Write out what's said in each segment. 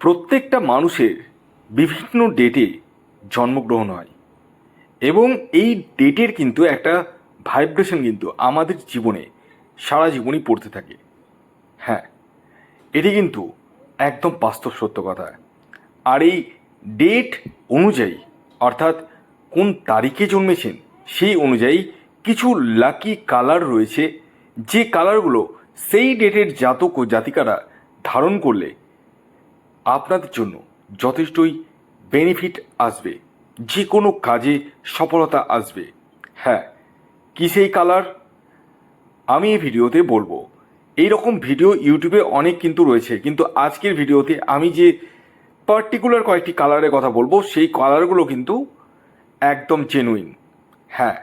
প্রত্যেকটা মানুষের বিভিন্ন ডেটে জন্মগ্রহণ হয়। এবং এই ডেটের কিন্তু একটা ভাইব্রেশন কিন্তু আমাদের জীবনে, সারা জীবনই পড়তে থাকে। হ্যাঁ এটি কিন্তু একদম বাস্তব সত্য কথা। আর এই ডেট অনুযায়ী, অর্থাৎ কোন তারিখে জন্মেছেন, সেই অনুযায়ী কিছু লাকি কালার রয়েছে। যে কালারগুলো সেই ডেটের জাতক ও জাতিকারা ধারণ করলে আপনাদের জন্য যথেষ্টই বেনিফিট আসবে। যে কোনো কাজে সফলতা আসবে। হ্যাঁ কী সেই কালার আমি এই ভিডিওতে বলব। এই রকম ভিডিও ইউটিউবে অনেক কিন্তু রয়েছে, কিন্তু আজকের ভিডিওতে আমি যে পার্টিকুলার কয়েকটি কালারের কথা বলব, সেই কালারগুলো কিন্তু একদম জেনুইন হ্যাঁ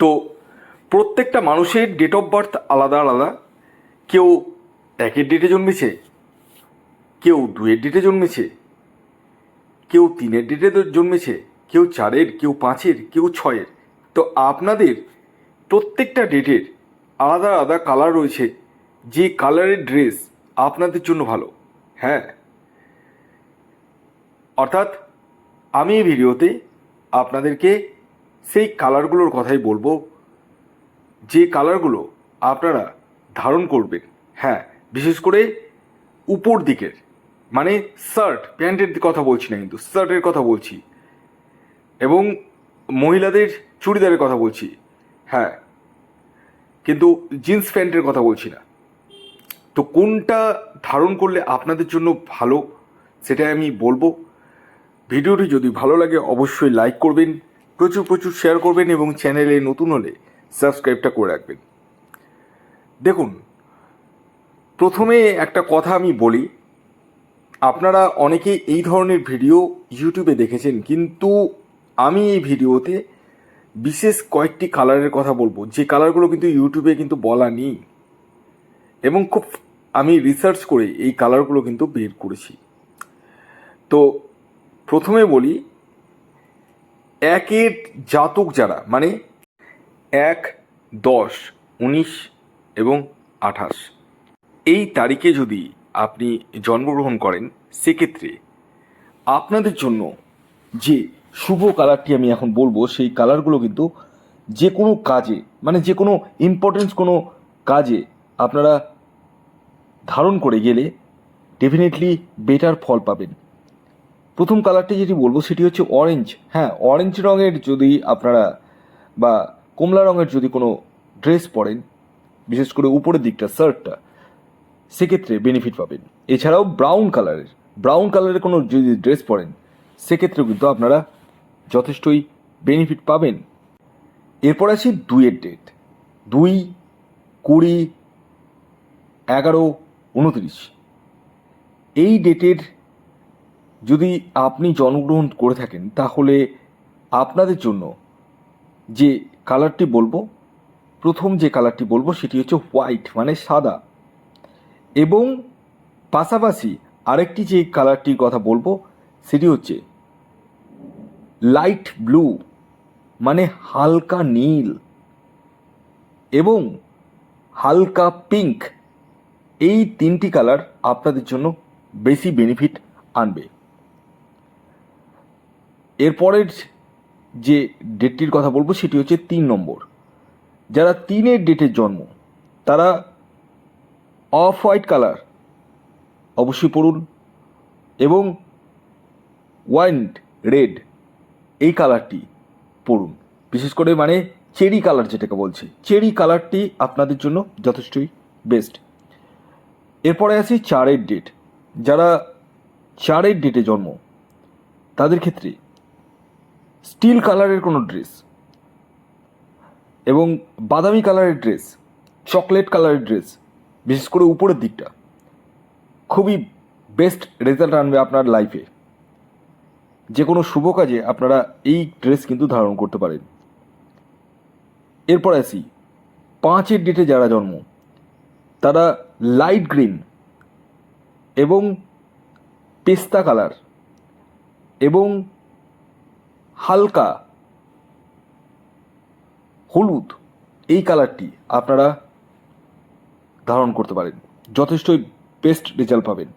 তো প্রত্যেকটা মানুষের ডেট অফ বার্থ আলাদা আলাদা। কেউ একের ডেটে জন্মেছে কেউ দুয়ের ডেটে জন্মেছে, কেউ তিনের ডেটে জন্মেছে, কেউ চারের, কেউ পাঁচের, কেউ ছয়ের। তো আপনাদের প্রত্যেকটা ডেটের আলাদা আলাদা কালার রয়েছে, যে কালারের ড্রেস আপনাদের জন্য ভালো হ্যাঁ? অর্থাৎ আমি এই ভিডিওতে আপনাদেরকে সেই কালারগুলোর কথাই বলব, যে কালারগুলো আপনারা ধারণ করবেন হ্যাঁ? বিশেষ করে উপর দিকের। মানে শার্ট প্যান্টের কথা বলছি না কিন্তু শার্টের কথা বলছি। এবং মহিলাদের চুড়িদারের কথা বলছি হ্যাঁ। কিন্তু জিন্স প্যান্টের কথা বলছি না। তো কোনটা ধারণ করলে আপনাদের জন্য ভালো, সেটাই আমি বলব। ভিডিওটি যদি ভালো লাগে, অবশ্যই লাইক করবেন, প্রচুর প্রচুর শেয়ার করবেন এবং চ্যানেলে নতুন হলে সাবস্ক্রাইবটা করে রাখবেন। দেখুন, প্রথমে একটা কথা আমি বলি আপনারা অনেকেই এই ধরনের ভিডিও ইউটিউবে দেখেছেন, কিন্তু আমি এই ভিডিওতে বিশেষ কয়েকটি কালারের কথা বলব। যে কালারগুলো কিন্তু ইউটিউবে কিন্তু বলা নেই। এবং খুব আমি রিসার্চ করে এই কালারগুলো কিন্তু বের করেছি। তো প্রথমে বলি, একের জাতক যারা মানে এক, দশ, উনিশ এবং আঠাশ, এই তারিখে যদি আপনি জন্মগ্রহণ করেন, সেক্ষেত্রে আপনাদের জন্য যে শুভ কালারটি আমি এখন বলব, সেই কালারগুলো কিন্তু যে কোনো কাজে মানে যে কোনো ইম্পর্টেন্স কোনো কাজে আপনারা ধারণ করে গেলে ডেফিনেটলি বেটার ফল পাবেন। প্রথম কালারটি যেটি বলব, সেটি হচ্ছে অরেঞ্জ হ্যাঁ অরেঞ্জ রঙের যদি আপনারা বা কমলা রঙের যদি কোনো ড্রেস পরেন, বিশেষ করে উপরের দিকটা শার্টটা সেক্ষেত্রে বেনিফিট পাবেন। এছাড়াও ব্রাউন কালারের ব্রাউন কালারের কোনো যদি ড্রেস পরেন, সেক্ষেত্রেও কিন্তু আপনারা যথেষ্টই বেনিফিট পাবেন। এরপর আছে দুইয়ের ডেট দুই কুড়ি এগারো উনত্রিশ। এই ডেটের যদি আপনি জন্মগ্রহণ করে থাকেন, তাহলে আপনাদের জন্য যে কালারটি বলব, প্রথম যে কালারটি বলব, সেটি হচ্ছে হোয়াইট মানে সাদা। এবং পাশাপাশি আরেকটি যে কালারটির কথা বলব, সেটি হচ্ছে লাইট ব্লু মানে হালকা নীল এবং হালকা পিঙ্ক এই তিনটি কালার আপনাদের জন্য বেশি বেনিফিট আনবে। এরপরের যে ডেটটির কথা বলব, সেটি হচ্ছে তিন নম্বর। যারা তিনের ডেটের জন্ম, তারা অফ হোয়াইট কালার। অবশ্যই পড়ুন। এবং ওয়াইন্ড রেড, এই কালারটি পড়ুন। বিশেষ করে মানে চেরি কালার যেটাকে বলছে। চেরি কালারটি আপনাদের জন্য যথেষ্টই বেস্ট এরপরে আছে চারের ডেট যারা চারের ডেটে জন্ম, তাদের ক্ষেত্রে স্টিল কালারের কোনো ড্রেস এবং বাদামি কালারের ড্রেস চকলেট কালারের ড্রেস বিশেষ করে উপরের দিকটা, খুবই বেস্ট রেজাল্ট আনবে আপনার লাইফে যে কোনো শুভ কাজে আপনারা এই ড্রেস কিন্তু ধারণ করতে পারেন। এরপর আসি, পাঁচের ডেটে যারা জন্ম, তারা লাইট গ্রিন এবং পেস্তা কালার এবং হালকা হলুদ, এই কালারটি আপনারা ধারণ করতে পারেন। যথেষ্টই বেস্ট রেজাল্ট পাবেন।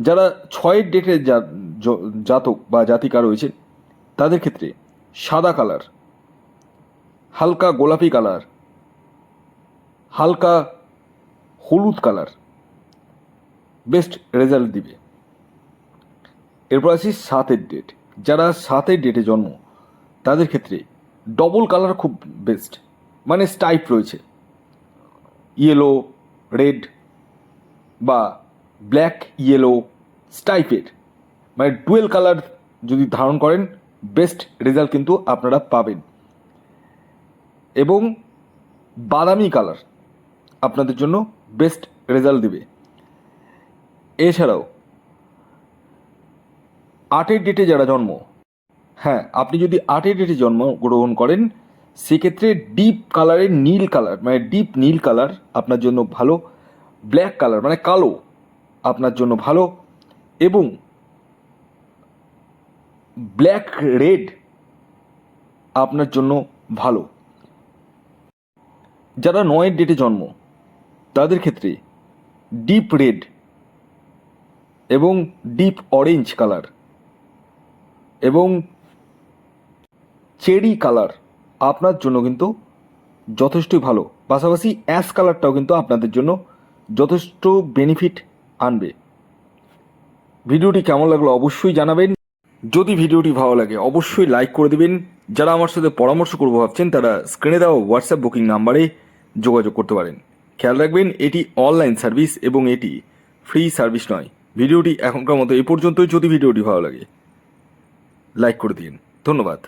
যারা ছয়ের ডেটের জা- জাতক বা জাতিকা রয়েছে, তাদের ক্ষেত্রে সাদা কালার হালকা গোলাপি কালার হালকা হলুদ কালার বেস্ট রেজাল্ট দিবে। এরপর আসি সাতের ডেট যারা সাতের ডেটে জন্ম, তাদের ক্ষেত্রে ডবল কালার খুব বেস্ট মানে স্টাইপ রয়েছে। ইয়েলো রেড বা ব্ল্যাক ইয়েলো স্টাইপের মানে ডুয়েল কালার যদি ধারণ করেন বেস্ট রেজাল্ট কিন্তু আপনারা পাবেন। এবং বাদামি কালার আপনাদের জন্য বেস্ট রেজাল্ট দিবে। এছাড়াও, আটের ডেটে যারা জন্ম হ্যাঁ আপনি যদি আটের ডেটে জন্মগ্রহণ করেন সেক্ষেত্রে ডিপ কালারের নীল কালার মানে ডিপ নীল কালার আপনার জন্য ভালো ব্ল্যাক কালার মানে কালো আপনার জন্য ভালো, এবং ব্ল্যাক রেড আপনার জন্য ভালো। যারা নয়ের ডেটে জন্ম, তাদের ক্ষেত্রে ডিপ রেড এবং ডিপ অরেঞ্জ কালার এবং চেরি কালার আপনার জন্য কিন্তু যথেষ্টই ভালো। পাশাপাশি অ্যাশ কালারটাও কিন্তু আপনাদের জন্য যথেষ্ট বেনিফিট আনবে। ভিডিওটি কেমন লাগল অবশ্যই জানাবেন। যদি ভিডিওটি ভালো লাগে, অবশ্যই লাইক করে দেবেন। যারা আমার সাথে পরামর্শ করব ভাবছেন, তারা স্ক্রিনে দেওয়া হোয়াটসঅ্যাপ বুকিং নাম্বারে যোগাযোগ করতে পারেন। খেয়াল রাখবেন, এটি অনলাইন সার্ভিস এবং এটি ফ্রি সার্ভিস নয়। ভিডিওটি এখনকার মতো এ পর্যন্তই। যদি ভিডিওটি ভালো লাগে, লাইক করে দিন। ধন্যবাদ।